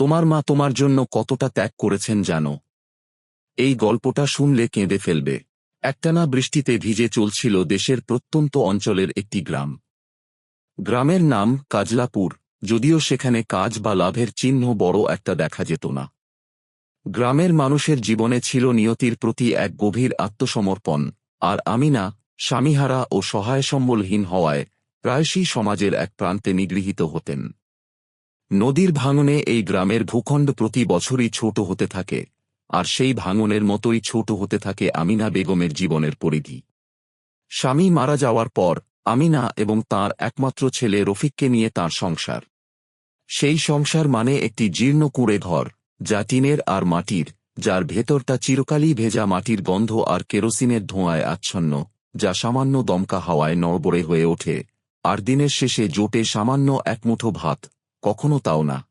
তোমার মা তোমার জন্য কতটা ত্যাগ করেছেন জানো? এই গল্পটা শুনলে কেঁদে ফেলবে। একটানা বৃষ্টিতে ভিজে চলছিল দেশের প্রত্যন্ত অঞ্চলের একটি গ্রাম। গ্রামের নাম কাজলাপুর, যদিও সেখানে কাজ বা লাভের চিহ্ন বড় একটা দেখা যেত না। গ্রামের মানুষের জীবনে ছিল নিয়তির প্রতি এক গভীর আত্মসমর্পণ, আর আমিনা, স্বামীহারা ও সহায় সম্বলহীন হওয়ায় প্রায়শই সমাজের এক প্রান্তে নিগৃহীত হতেন। নদীর ভাঙনে এই গ্রামের ভূখণ্ড প্রতি বছরই ছোট হতে থাকে, আর সেই ভাঙনের মতোই ছোট হতে থাকে আমিনা বেগমের জীবনের পরিধি। স্বামী মারা যাওয়ার পর, আমিনা এবং তার একমাত্র ছেলে রফিককে নিয়ে তার সংসার। সেই সংসার মানে একটি জীর্ণ কুঁড়ে ঘর, যা টিনের আর মাটির, যার ভেতরটা চিরকালই ভেজা মাটির গন্ধ আর কেরোসিনের ধোঁয়ায় আচ্ছন্ন, যা সামান্য দমকা হাওয়ায় নড়বড়ে হয়ে ওঠে, আর দিনের শেষে জোটে সামান্য একমুঠো ভাত। কখনো তাও না।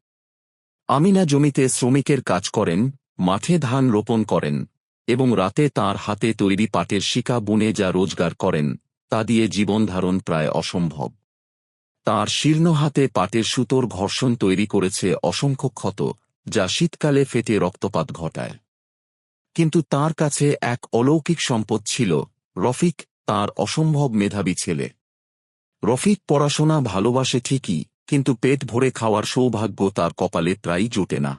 আমিনা জমিতে শ্রমিকের কাজ করেন, মাঠে ধান রোপণ করেন, এবং রাতে তার হাতে তৈরি পাটের শিকা বুনে যা রোজগার করেন, তা দিয়ে জীবনধারণ প্রায় অসম্ভব। তার শীর্ণ হাতে পাটের সুতোর ঘর্ষণ তৈরি করেছে অসংখ্য ক্ষত, যা শীতকালে ফেটে রক্তপাত ঘটায়। কিন্তু তার কাছে এক অলৌকিক সম্পদ ছিল, রফিক তার অসম্ভব মেধাবী ছেলে। রফিক পড়াশোনা ভালোবাসে ঠিকই কিন্তু পেট ভরে খাওয়ার সৌভাগ্য তার কপালে প্রায়ই জোটে না।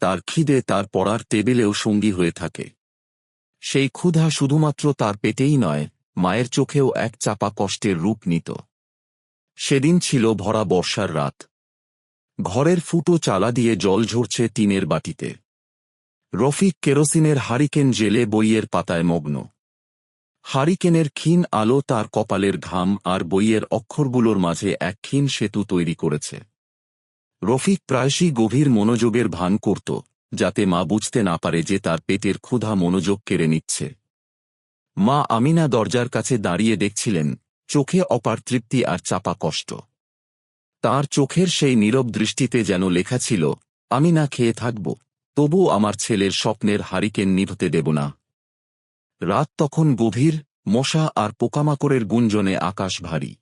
তার খিদে তার পড়ার টেবিলেও সঙ্গী হয়ে থাকে। সেই ক্ষুধা শুধুমাত্র তার পেটেই নয়, মায়ের চোখেও এক চাপা কষ্টের রূপ নিত। সেদিন ছিল ভরা বর্ষার রাত। ঘরের ফুটো চালা দিয়ে জল ঝরছে টিনের বাটিতে। রফিক কেরোসিনের হারিকেন জেলে বইয়ের পাতায় মগ্ন। হারিকেনের ক্ষীণ আলো তার কপালের ঘাম আর বইয়ের অক্ষরগুলোর মাঝে এক ক্ষীণ সেতু তৈরি করেছে। রফিক প্রায়শই গভীর মনোযোগের ভান করত, যাতে মা বুঝতে না পারে যে তার পেটের ক্ষুধা মনোযোগ কেড়ে নিচ্ছে। মা আমিনা দরজার কাছে দাঁড়িয়ে দেখছিলেন, চোখে অপার তৃপ্তি আর চাপা কষ্ট। তার চোখের সেই নীরব দৃষ্টিতে যেন লেখা ছিল আমি না খেয়ে থাকব, তবু আমার ছেলের স্বপ্নের হারিকেন নিভতে দেব না। রাত তখন গভীর, মশা আর পোকামাকড়ের গুঞ্জনে আকাশ ভারী।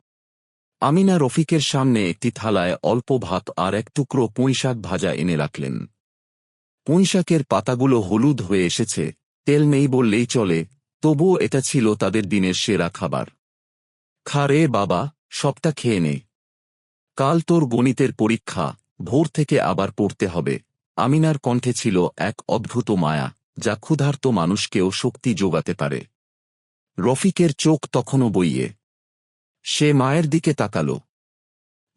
আমিনা রফিকের সামনে একটি থালায় অল্প ভাত আর এক টুকরো পুঁইশাক ভাজা এনে রাখলেন। পুঁইশাকের পাতাগুলো হলুদ হয়ে এসেছে, তেল নেই বললেই চলে, তবুও এটা ছিল তাদের দিনের সেরা খাবার। খা রে বাবা, সবটা খেয়ে নে। কাল তোর গণিতের পরীক্ষা, ভোর থেকে আবার পড়তে হবে। আমিনার কণ্ঠে ছিল এক অদ্ভুত মায়া। যা ক্ষুধার্ত মানুষকেও শক্তি যোগাতে পারে। রফিকের চোখ তখনও বইয়ে। সে মায়ের দিকে তাকাল।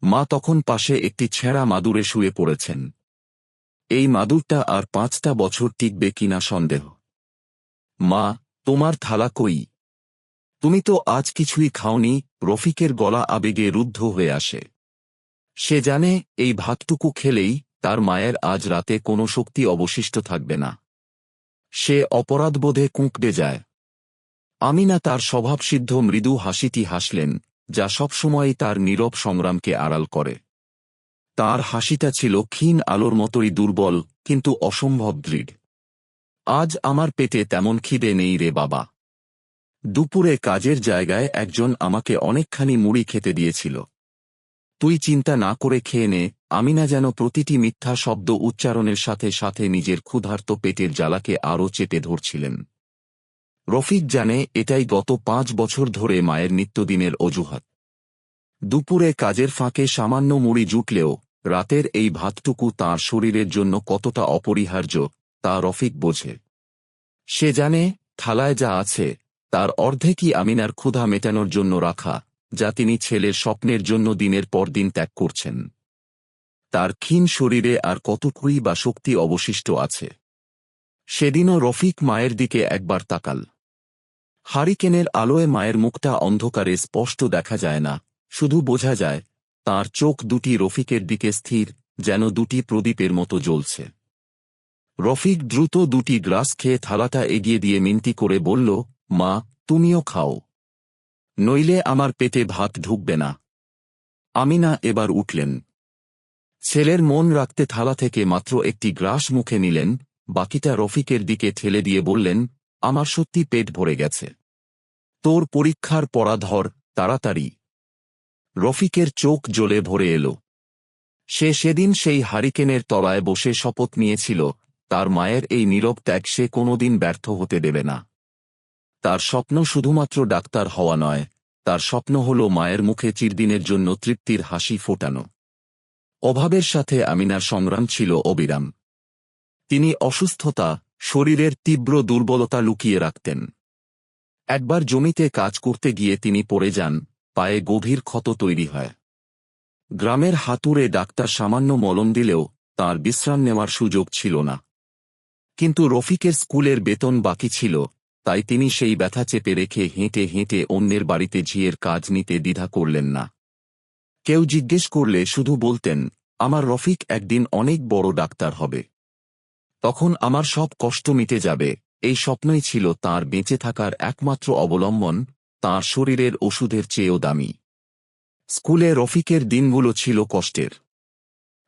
মা তখন পাশে একটি ছেঁড়া মাদুরে শুয়ে পড়েছেন। এই মাদুরটা আর পাঁচটা বছর টিকবে কিনা সন্দেহ। মা, তোমার থালা কই? তুমি তো আজ কিছুই খাওনি। রফিকের গলা আবেগে রুদ্ধ হয়ে আসে। সে জানে, এই ভাতটুকু খেলেই তার মায়ের আজ রাতে কোনো শক্তি অবশিষ্ট থাকবে না। সে অপরাধবোধে কুঁকড়ে যায়। আমিনা তার স্বভাবসিদ্ধ মৃদু হাসিটি হাসলেন, যা সবসময়ই তার নীরব সংগ্রামকে আড়াল করে। তার হাসিটা ছিল ক্ষীণ আলোর মতোই দুর্বল, কিন্তু অসম্ভব দৃঢ়। আজ আমার পেটে তেমন খিদে নেই রে বাবা। দুপুরে কাজের জায়গায় একজন আমাকে অনেকখানি মুড়ি খেতে দিয়েছিল। তুই চিন্তা না করে খেয়ে নে আমি না যেন প্রতিটি মিথ্যা শব্দ উচ্চারণের সাথে সাথে নিজের ক্ষুধার্ত পেটের জ্বালাকে আরও চেপে ধরছিলেন। রফিক জানে এটাই গত পাঁচ বছর ধরে মায়ের নিত্যদিনের অজুহাত। দুপুরে কাজের ফাঁকে সামান্য মুড়ি জুটলেও রাতের এই ভাতটুকু তার শরীরের জন্য কতটা অপরিহার্য, তা রফিক বোঝে। সে জানে, থালায় যা আছে, তার অর্ধেকই আমিনার ক্ষুধা মেটানোর জন্য রাখা, যা তিনি ছেলের স্বপ্নের জন্য দিনের পর দিন ত্যাগ করছেন। তার ক্ষীণ শরীরে আর কতটুকুই বা শক্তি অবশিষ্ট আছে। সেদিনও রফিক মায়ের দিকে একবার তাকাল। হারিকেনের আলোয় মায়ের মুখটা অন্ধকারে স্পষ্ট দেখা যায় না, শুধু বোঝা যায়, তার চোখ দুটি রফিকের দিকে স্থির, যেন দুটি প্রদীপের মতো জ্বলছে। রফিক দ্রুত দুটি গ্রাস খেয়ে থালাটা এগিয়ে দিয়ে মিনতি করে বলল, মা, তুমিও খাও। নইলে আমার পেটে ভাত ঢুকবে না। আমিনা এবার উঠলেন। ছেলের মন রাখতে থালা থেকে মাত্র একটি গ্রাস মুখে নিলেন, বাকিটা রফিকের দিকে ঠেলে দিয়ে বললেন, আমার সত্যি পেট ভরে গেছে। তোর পরীক্ষার পড়া ধর, তাড়াতাড়ি। রফিকের চোখ জ্বলে ভরে এলো। সে সেদিন সেই হারিকেনের তলায় বসে শপথ নিয়েছিল, তার মায়ের এই নীরব ত্যাগ সে কোনোদিন ব্যর্থ হতে দেবে না। তার স্বপ্ন শুধুমাত্র ডাক্তার হওয়া নয়, তার স্বপ্ন হল মায়ের মুখে চিরদিনের জন্য তৃপ্তির হাসি ফোটানো। অভাবের সাথে আমিনার সংগ্রাম ছিল অবিরাম। তিনি অসুস্থতা, শরীরের তীব্র দুর্বলতা লুকিয়ে রাখতেন। একবার জমিতে কাজ করতে গিয়ে তিনি পড়ে যান, পায়ে গভীর ক্ষত তৈরি হয়। গ্রামের হাতুড়ে ডাক্তার সামান্য মলম দিলেও তার বিশ্রাম নেওয়ার সুযোগ ছিল না। কিন্তু রফিকের স্কুলের বেতন বাকি ছিল, তাই তিনি সেই ব্যথা চেপে রেখে হেঁটে হেঁটে অন্যের বাড়িতে ঝিয়ের কাজ নিতে দ্বিধা করলেন না। কেউ জিজ্ঞেস করলে শুধু বলতেন, আমার রফিক একদিন অনেক বড় ডাক্তার হবে। তখন আমার সব কষ্ট মিটে যাবে, এই স্বপ্নই ছিল তার বেঁচে থাকার একমাত্র অবলম্বন, তার শরীরের ওষুধের চেয়েও দামি। স্কুলে রফিকের দিনগুলো ছিল কষ্টের।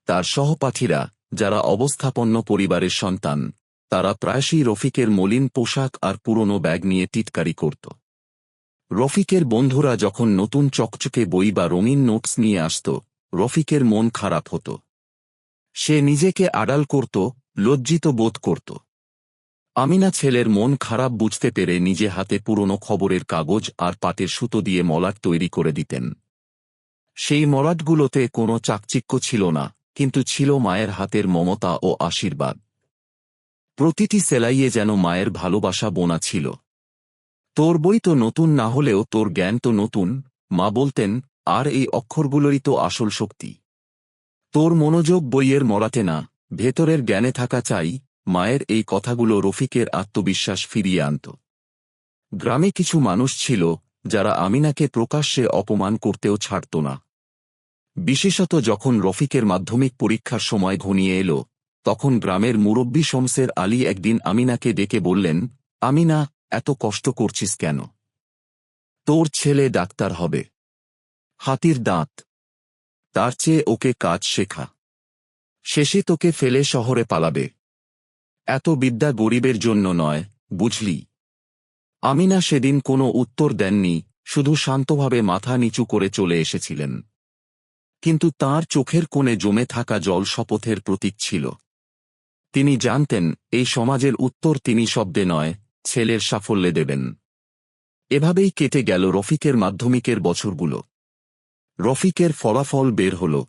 তার সহপাঠীরা, যারা অবস্থাপন্ন পরিবারের সন্তান, তারা প্রায়শই রফিকের মলিন পোশাক আর পুরনো ব্যাগ নিয়ে টিটকারি করত। রফিকের বন্ধুরা যখন নতুন চকচকে বই বা রঙিন নোটস নিয়ে আসত, রফিকের মন খারাপ হতো। সে নিজেকে আড়াল করত, লজ্জিত বোধ করত। আমিনা ছেলের মন খারাপ বুঝতে পেরে নিজে হাতে পুরনো খবরের কাগজ আর পাটের সুতো দিয়ে মলাট তৈরি করে দিতেন। সেই মলাটগুলোতে কোনো চাকচিক্য ছিল না, কিন্তু ছিল মায়ের হাতের মমতা ও আশীর্বাদ। প্রতিটি সেলাইয়ে যেন মায়ের ভালোবাসা বোনা ছিল। তোর বই তো নতুন না হলেও তোর জ্ঞান তো নতুন, মা বলতেন, আর এই অক্ষরগুলোরই তো আসল শক্তি। তোর মনোযোগ বইয়ের মরাতে না, ভেতরের জ্ঞানে থাকা চাই, মায়ের এই কথাগুলো রফিকের আত্মবিশ্বাস ফিরিয়ে আনত। গ্রামে কিছু মানুষ ছিল, যারা আমিনাকে প্রকাশ্যে অপমান করতেও ছাড়ত না। বিশেষত যখন রফিকের মাধ্যমিক পরীক্ষার সময় ঘনিয়ে এলো, তখন গ্রামের মুরব্বী শমসের আলী একদিন আমিনাকে ডেকে বললেন, আমিনা এত কষ্ট করছিস কেন? তোর ছেলে ডাক্তার হবে। হাতির দাঁত। তার চেয়ে ওকে কাজ শেখা। শেষে তোকে ফেলে শহরে পালাবে। এত বিদ্যা গরিবের জন্য নয়, বুঝলি? আমিনা সেদিন কোনো উত্তর দেননি, শুধু শান্তভাবে মাথা নিচু করে চলে এসেছিলেন। কিন্তু তার চোখের কোণে জমে থাকা জল শপথের প্রতীক ছিল। তিনি জানতেন, এই সমাজের উত্তর তিনি শব্দে নয় ছেলের সাফল্যে দেবেন। এভাবেই কেটে গেল রফিকের মাধ্যমিকের বছরগুলো। রফিকের ফলাফল বের হল।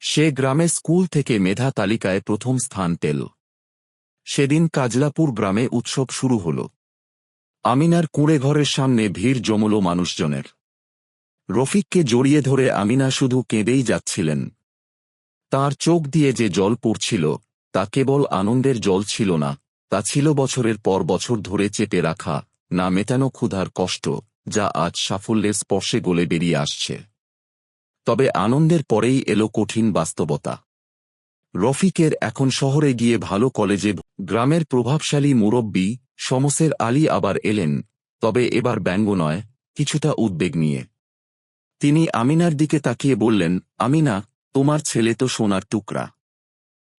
সে গ্রামে স্কুল থেকে মেধা তালিকায় প্রথম স্থান পেল। সেদিন কাজলাপুর গ্রামে উৎসব শুরু হল। আমিনার কুঁড়ে ঘরের সামনে ভিড় জমল মানুষজনের। রফিককে জড়িয়ে ধরে আমিনা শুধু কেঁদেই যাচ্ছিলেন। তার চোখ দিয়ে যে জল পড়ছিল, তা কেবল আনন্দের জল ছিল না। তা ছিল বছরের পর বছর ধরে চেপে রাখা, না মেটানো ক্ষুধার কষ্ট, যা আজ সাফল্যের স্পর্শে গলে বেরিয়ে আসছে। তবে আনন্দের পরেই এলো কঠিন বাস্তবতা। রফিকের এখন শহরে গিয়ে ভালো কলেজে গ্রামের প্রভাবশালী মুরব্বী সমসের আলী আবার এলেন, তবে এবার ব্যঙ্গ নয়, কিছুটা উদ্বেগ নিয়ে। তিনি আমিনার দিকে তাকিয়ে বললেন, আমিনা, তোমার ছেলে তো সোনার টুকরা।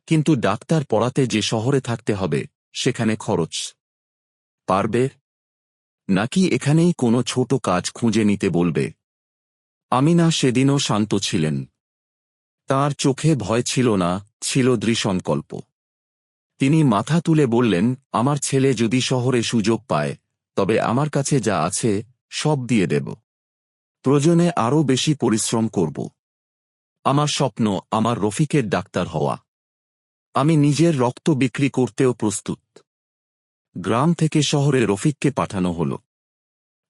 কিন্তু ডাক্তার পড়াতে যে শহরে থাকতে হবে সেখানে খরচ পারবে? নাকি এখানেই কোনো ছোট কাজ খুঁজে নিতে বলবে? আমিনা সেদিনও শান্ত ছিলেন। তার চোখে ভয় ছিল না, ছিল দৃসংকল্প তিনি মাথা তুলে বললেন, আমার ছেলে যদি শহরে সুযোগ পায়, তবে আমার কাছে যা আছে, সব দিয়ে দেব। প্রয়োজনে আরও বেশি পরিশ্রম করব। আমার স্বপ্ন, আমার রফিকের ডাক্তার হওয়া। আমি নিজের রক্ত বিক্রি করতেও প্রস্তুত। গ্রাম থেকে শহরে রফিককে পাঠানো হল।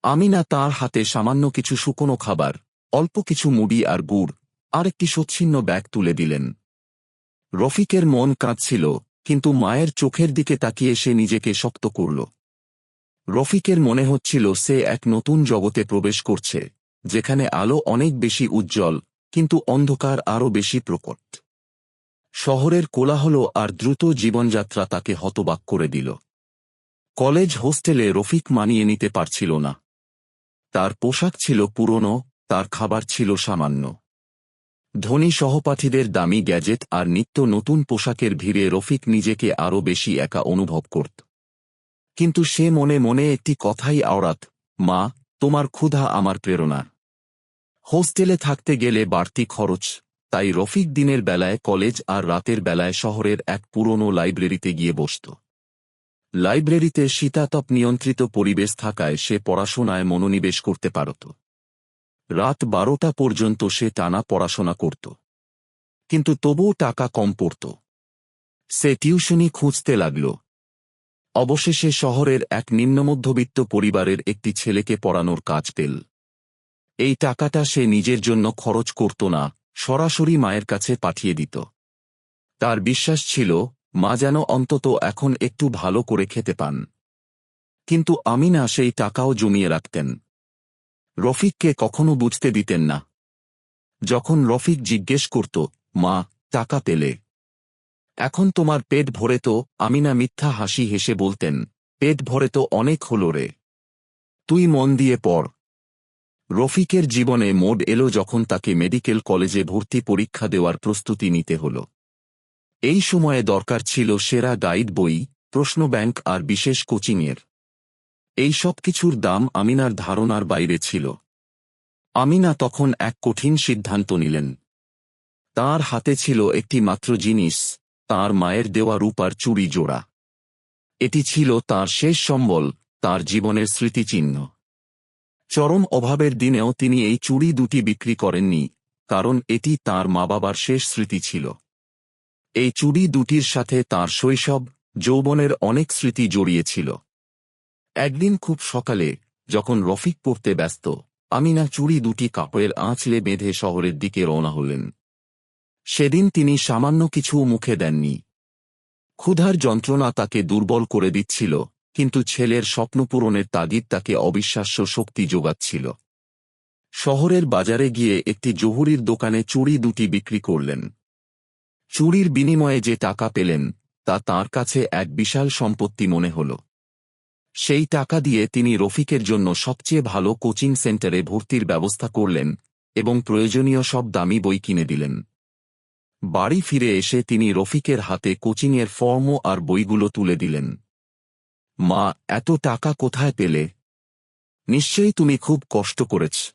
আমি না তার হাতে সামান্য কিছু শুকনো খাবার, অল্প কিছু মুড়ি আর গুড়, আর একটি সচ্ছিন্ন ব্যাগ তুলে দিলেন। রফিকের মন কাঁদছিল, কিন্তু মায়ের চোখের দিকে তাকিয়ে সে নিজেকে শক্ত করল। রফিকের মনে হচ্ছিল সে এক নতুন জগতে প্রবেশ করছে, যেখানে আলো অনেক বেশি উজ্জ্বল, কিন্তু অন্ধকার আরও বেশি প্রকট। শহরের কোলাহল আর দ্রুত জীবনযাত্রা তাকে হতবাক করে দিল। কলেজ হোস্টেলে রফিক মানিয়ে নিতে পারছিল না। তার পোশাক ছিল পুরনো, তার খাবার ছিল সামান্য। ধনী সহপাঠীদের দামি গ্যাজেট আর নিত্য নতুন পোশাকের ভিড়ে রফিক নিজেকে আরও বেশি একা অনুভব করত। কিন্তু সে মনে মনে একটি কথাই আওড়াত, মা, তোমার ক্ষুধা আমার প্রেরণা। হোস্টেলে থাকতে গেলে বাড়তি খরচ তাই রফিক দিনের বেলায় কলেজ আর রাতের বেলায় শহরের এক পুরনো লাইব্রেরিতে গিয়ে বসত। লাইব্রেরিতে শীতাতপ নিয়ন্ত্রিত পরিবেশ থাকায় সে পড়াশোনায় মনোনিবেশ করতে পারত। রাত বারোটা পর্যন্ত সে টানা পড়াশোনা করত। কিন্তু তবুও টাকা কম পড়ত। সে টিউশনি খুঁজতে লাগল। অবশেষে শহরের এক নিম্নমধ্যবিত্ত পরিবারের একটি ছেলেকে পড়ানোর কাজ পেল। এই টাকাটা সে নিজের জন্য খরচ করত না সরাসরি মায়ের কাছে পাঠিয়ে দিত। তার বিশ্বাস ছিল, মা যেন অন্তত এখন একটু ভালো করে খেতে পান। কিন্তু আমিনা সেই টাকাও জমিয়ে রাখতেন। রফিককে কখনো বুঝতে দিতেন না। যখন রফিক জিজ্ঞেস করত, মা, টাকা পেলে? এখন তোমার পেট ভরে তো, আমিনা মিথ্যা হাসি হেসে বলতেন, পেট ভরে তো অনেক হলো রে। তুই মন দিয়ে পড়। রফিকের জীবনে মোড এলো যখন তাকে মেডিকেল কলেজে ভর্তি পরীক্ষা দেওয়ার প্রস্তুতি নিতে হল। এই সময়ে দরকার ছিল সেরা গাইড বই প্রশ্ন ব্যাংক আর বিশেষ কোচিংয়ের। এই সব কিছুর দাম আমিনার ধারণার বাইরে ছিল। আমিনা তখন এক কঠিন সিদ্ধান্ত নিলেন। তার হাতে ছিল একটি মাত্র জিনিস, তার মায়ের দেওয়া রূপার চুরি জোড়া। এটি ছিল তার শেষ সম্বল, তার জীবনের স্মৃতিচিহ্ন। চরম অভাবের দিনেও তিনি এই চুড়ি দুটি বিক্রি করেননি, কারণ এটি তার মা বাবার শেষ স্মৃতি ছিল। এই চুড়ি দুটির সাথে তার শৈশব, যৌবনের অনেক স্মৃতি জড়িয়েছিল। একদিন খুব সকালে, যখন রফিক পড়তে ব্যস্ত, আমিনা চুড়ি দুটি কাপড়ের আঁচলে বেঁধে শহরের দিকে রওনা হলেন। সেদিন তিনি সামান্য কিছু মুখে দেননি। ক্ষুধার যন্ত্রণা তাকে দুর্বল করে দিচ্ছিল কিন্তু ছেলের স্বপ্নপূরণের তাগিদ তাকে অবিশ্বাস্য শক্তি যোগাচ্ছিল। শহরের বাজারে গিয়ে একটি জহুরির দোকানে চুড়ি দুটি বিক্রি করলেন। চুরির বিনিময়ে যে টাকা পেলেন, তা তার কাছে এক বিশাল সম্পত্তি মনে হল। সেই টাকা দিয়ে তিনি রফিকের জন্য সবচেয়ে ভালো কোচিং সেন্টারে ভর্তির ব্যবস্থা করলেন এবং প্রয়োজনীয় সব দামি বই কিনে দিলেন। বাড়ি ফিরে এসে তিনি রফিকের হাতে কোচিংয়ের ফর্ম আর বইগুলো তুলে দিলেন। মা, এত টাকা কোথায় পেলে? নিশ্চয়ই তুমি খুব কষ্ট করেছ।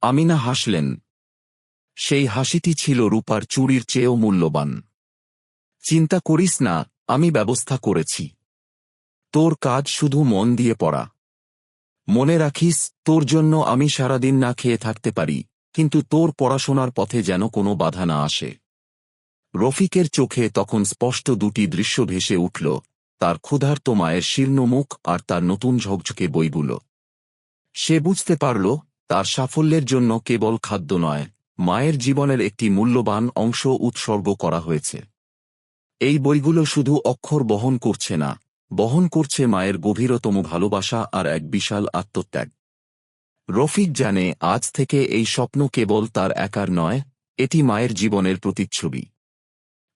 আমিনা হাসলেন। সেই হাসিটি ছিল রূপার চুরির চেয়েও মূল্যবান। চিন্তা করিস না, আমি ব্যবস্থা করেছি। তোর কাজ শুধু মন দিয়ে পড়া। মনে রাখিস, তোর জন্য আমি সারাদিন না খেয়ে থাকতে পারি, কিন্তু তোর পড়াশোনার পথে যেন কোনো বাধা না আসে। রফিকের চোখে তখন স্পষ্ট দুটি দৃশ্য ভেসে উঠল। তার ক্ষুধার্ত মায়ের শীর্ণ মুখ আর তার নতুন ঝকঝকে বইগুলো। সে বুঝতে পারল, তার সাফল্যের জন্য কেবল খাদ্য নয়, মায়ের জীবনের একটি মূল্যবান অংশ উৎসর্গ করা হয়েছে। এই বইগুলো শুধু অক্ষর বহন করছে না, বহন করছে মায়ের গভীরতম ভালোবাসা আর এক বিশাল আত্মত্যাগ। রফিক জানে, আজ থেকে এই স্বপ্ন কেবল তার একার নয়, এটি মায়ের জীবনের প্রতিচ্ছবি।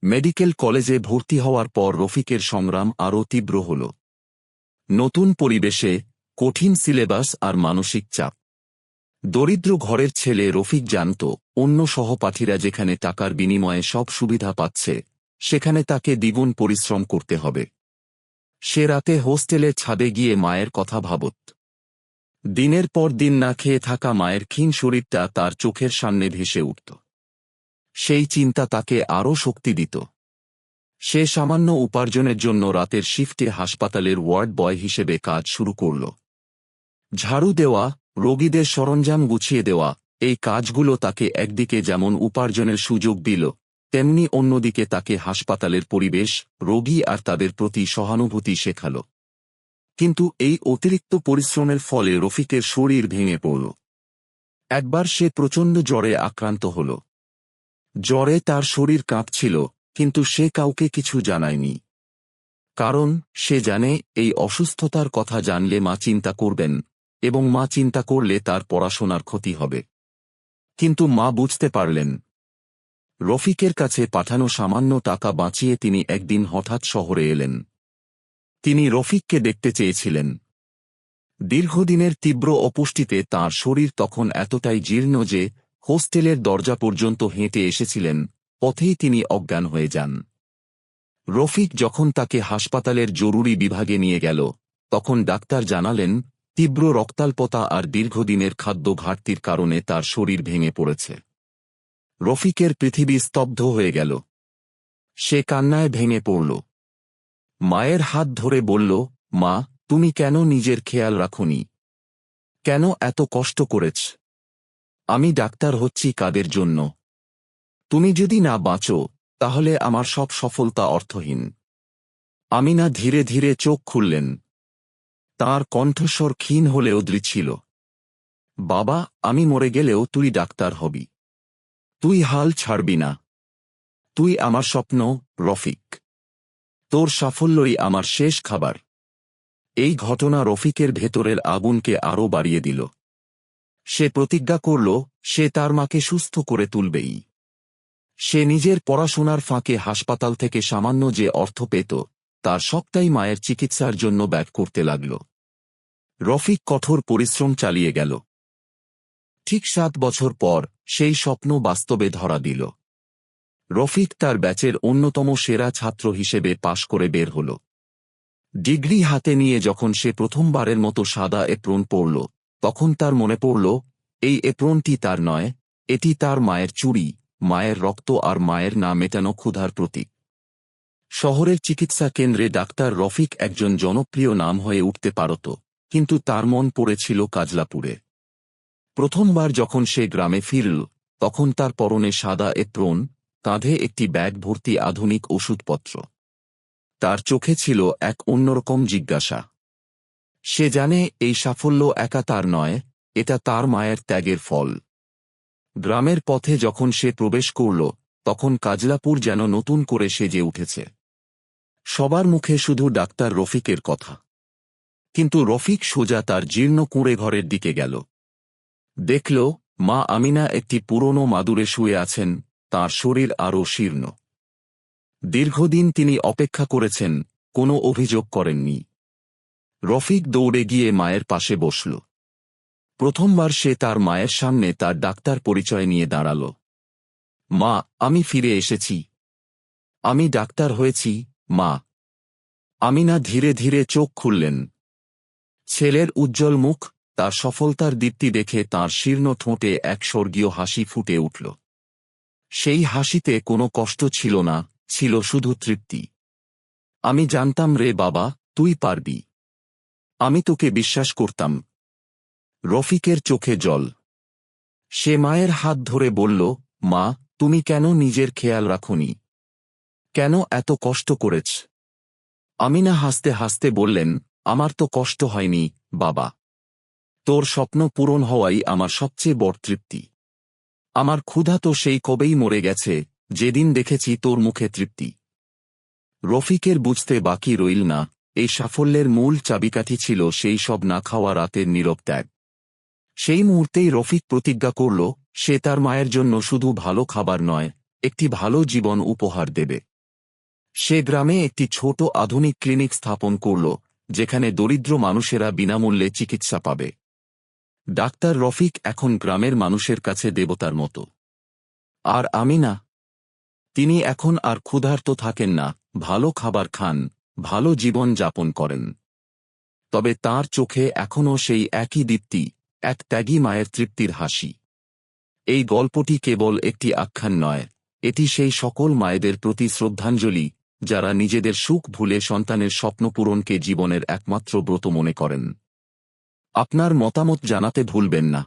মেডিকেল কলেজে ভর্তি হওয়ার পর রফিকের সংগ্রাম আরও তীব্র হল। নতুন পরিবেশে, কঠিন সিলেবাস আর মানসিক চাপ। দরিদ্র ঘরের ছেলে রফিক জানত, অন্য সহপাঠীরা যেখানে টাকার বিনিময়ে সব সুবিধা পাচ্ছে, সেখানে তাকে দ্বিগুণ পরিশ্রম করতে হবে। সে রাতে হোস্টেলে ছাদে গিয়ে মায়ের কথা ভাবত। দিনের পর দিন না খেয়ে থাকা মায়ের ক্ষীণ শরীরটা তার চোখের সামনে ভেসে উঠত। সেই চিন্তা তাকে আরও শক্তি দিত। সে সামান্য উপার্জনের জন্য রাতের শিফটে হাসপাতালের ওয়ার্ড বয় হিসেবে কাজ শুরু করল। ঝাড়ু দেওয়া, রোগীদের সরঞ্জাম গুছিয়ে দেওয়া, এই কাজগুলো তাকে একদিকে যেমন উপার্জনের সুযোগ দিল, তেমনি অন্যদিকে তাকে হাসপাতালের পরিবেশ, রোগী আর তাদের প্রতি সহানুভূতি শেখাল। কিন্তু এই অতিরিক্ত পরিশ্রমের ফলে রফিকের শরীর ভেঙে পড়ল। একবার সে প্রচণ্ড জ্বরে আক্রান্ত হল। জ্বরে তার শরীর কাঁপছিল, কিন্তু সে কাউকে কিছু জানায়নি। কারণ, সে জানে, এই অসুস্থতার কথা জানলে মা চিন্তা করবেন, এবং মা চিন্তা করলে তার পড়াশোনার ক্ষতি হবে। কিন্তু মা বুঝতে পারলেন। রফিকের কাছে পাঠানো সামান্য টাকা বাঁচিয়ে তিনি একদিন হঠাৎ শহরে এলেন। তিনি রফিককে দেখতে চেয়েছিলেন। দীর্ঘদিনের তীব্র অপুষ্টিতে তার শরীর তখন এতটাই জীর্ণ যে হোস্টেলের দরজা পর্যন্ত হেঁটে এসেছিলেন, পথেই তিনি অজ্ঞান হয়ে যান। রফিক যখন তাকে হাসপাতালের জরুরি বিভাগে নিয়ে গেল, তখন ডাক্তার জানালেন, তীব্র রক্তাল্পতা আর দীর্ঘদিনের খাদ্য ঘাটতির কারণে তার শরীর ভেঙে পড়েছে। রফিকের পৃথিবী স্তব্ধ হয়ে গেল। সে কান্নায় ভেঙে পড়ল। মায়ের হাত ধরে বলল, মা, তুমি কেন নিজের খেয়াল রাখনি? কেন এত কষ্ট করেছ? আমি ডাক্তার হচ্ছি কাদের জন্য? তুমি যদি না বাঁচো, তাহলে আমার সব সফলতা অর্থহীন। আমি না ধীরে ধীরে চোখ খুললেন। তার কণ্ঠস্বর ক্ষীণ হলেও দৃঢ় বাবা, আমি মরে গেলেও তুই ডাক্তার হবি। তুই হাল ছাড়বি না। তুই আমার স্বপ্ন, রফিক। তোর সাফল্যই আমার শেষ খাবার। এই ঘটনা রফিকের ভেতরের আগুনকে আরও বাড়িয়ে দিল। সে প্রতিজ্ঞা করল, সে তার মাকে সুস্থ করে তুলবেই। সে নিজের পড়াশোনার ফাঁকে হাসপাতাল থেকে সামান্য যে অর্থ পেত, তার সবটাই মায়ের চিকিৎসার জন্য ব্যয় করতে লাগল। রফিক কঠোর পরিশ্রম চালিয়ে গেল। ঠিক সাত বছর পর সেই স্বপ্ন বাস্তবে ধরা দিল। রফিক তার ব্যাচের অন্যতম সেরা ছাত্র হিসেবে পাশ করে বের হল। ডিগ্রি হাতে নিয়ে যখন সে প্রথমবারের মতো সাদা এপ্রন পরল তখন তার মনে পড়ল, এই এপ্রনটি তার নয়, এটি তার মায়ের চুড়ি, মায়ের রক্ত আর মায়ের না মেটানো ক্ষুধার প্রতীক। শহরের চিকিৎসা কেন্দ্রে ডাক্তার রফিক একজন জনপ্রিয় নাম হয়ে উঠতে পারত, কিন্তু তার মন পড়েছিল কাজলাপুরে। প্রথমবার যখন সে গ্রামে ফিরল, তখন তার পরনে সাদা এপ্রন, কাঁধে একটি ব্যাগ ভর্তি আধুনিক ওষুধপত্র। তার চোখে ছিল এক অন্যরকম জিজ্ঞাসা। সে জানে এই সাফল্য একা তার নয়, এটা তার মায়ের ত্যাগের ফল। গ্রামের পথে যখন সে প্রবেশ করল, তখন কাজলাপুর যেন নতুন করে সেজে উঠেছে। সবার মুখে শুধু ডাক্তার রফিকের কথা। কিন্তু রফিক সোজা তার জীর্ণ কুঁড়ে ঘরের দিকে গেল। দেখল, মা আমিনা একটি পুরনো মাদুরে শুয়ে আছেন, তার শরীর আরও শীর্ণ। দীর্ঘদিন তিনি অপেক্ষা করেছেন, কোনো অভিযোগ করেননি। রফিক দৌড়ে গিয়ে মায়ের পাশে বসল। প্রথমবার সে তার মায়ের সামনে তার ডাক্তার পরিচয় নিয়ে দাঁড়াল। মা, আমি ফিরে এসেছি। আমি ডাক্তার হয়েছি, মা। আমিনা ধীরে ধীরে চোখ খুললেন। ছেলের উজ্জ্বল মুখ, তার সফলতার দীপ্তি দেখে তার শীর্ণ ঠোঁটে এক স্বর্গীয় হাসি ফুটে উঠল। সেই হাসিতে কোনো কষ্ট ছিল না, ছিল শুধু তৃপ্তি। আমি জানতাম রে বাবা, তুই পারবি। আমি তোকে বিশ্বাস করতাম। রফিকের চোখে জল। সে মায়ের হাত ধরে বলল, মা, তুমি কেন নিজের খেয়াল রাখনি? কেন এত কষ্ট করেছ? আমিনা হাসতে হাসতে বললেন, আমার তো কষ্ট হয়নি, বাবা। তোর স্বপ্ন পূরণ হওয়াই আমার সবচেয়ে বড় তৃপ্তি। আমার ক্ষুধা তো সেই কবেই মরে গেছে, যেদিন দেখেছি তোর মুখে তৃপ্তি। রফিকের বুঝতে বাকি রইল না এই সাফল্যের মূল চাবিকাঠি ছিল সেই সব না খাওয়া রাতের নীরব ত্যাগ। সেই মুহূর্তেই রফিক প্রতিজ্ঞা করল, সে তার মায়ের জন্য শুধু ভালো খাবার নয়, একটি ভালো জীবন উপহার দেবে। সে গ্রামে একটি ছোট আধুনিক ক্লিনিক স্থাপন করল, যেখানে দরিদ্র মানুষেরা বিনামূল্যে চিকিৎসা পাবে। ডাক্তার রফিক এখন গ্রামের মানুষের কাছে দেবতার মতো। আর আমি না তিনি এখন আর ক্ষুধার্ত থাকেন না, ভালো খাবার খান ভালো জীবন যাপন করেন। তবে তার চোখে এখনও সেই একই দীপ্তি, এক ত্যাগী মায়ের তৃপ্তির হাসি। এই গল্পটি কেবল একটি আখ্যান নয়, এটি সেই সকল মায়েদের প্রতি শ্রদ্ধাঞ্জলি, যারা নিজেদের সুখ ভুলে সন্তানের স্বপ্ন পূরণকে জীবনের একমাত্র ব্রত মনে করেন। আপনার মতামত জানাতে ভুলবেন না।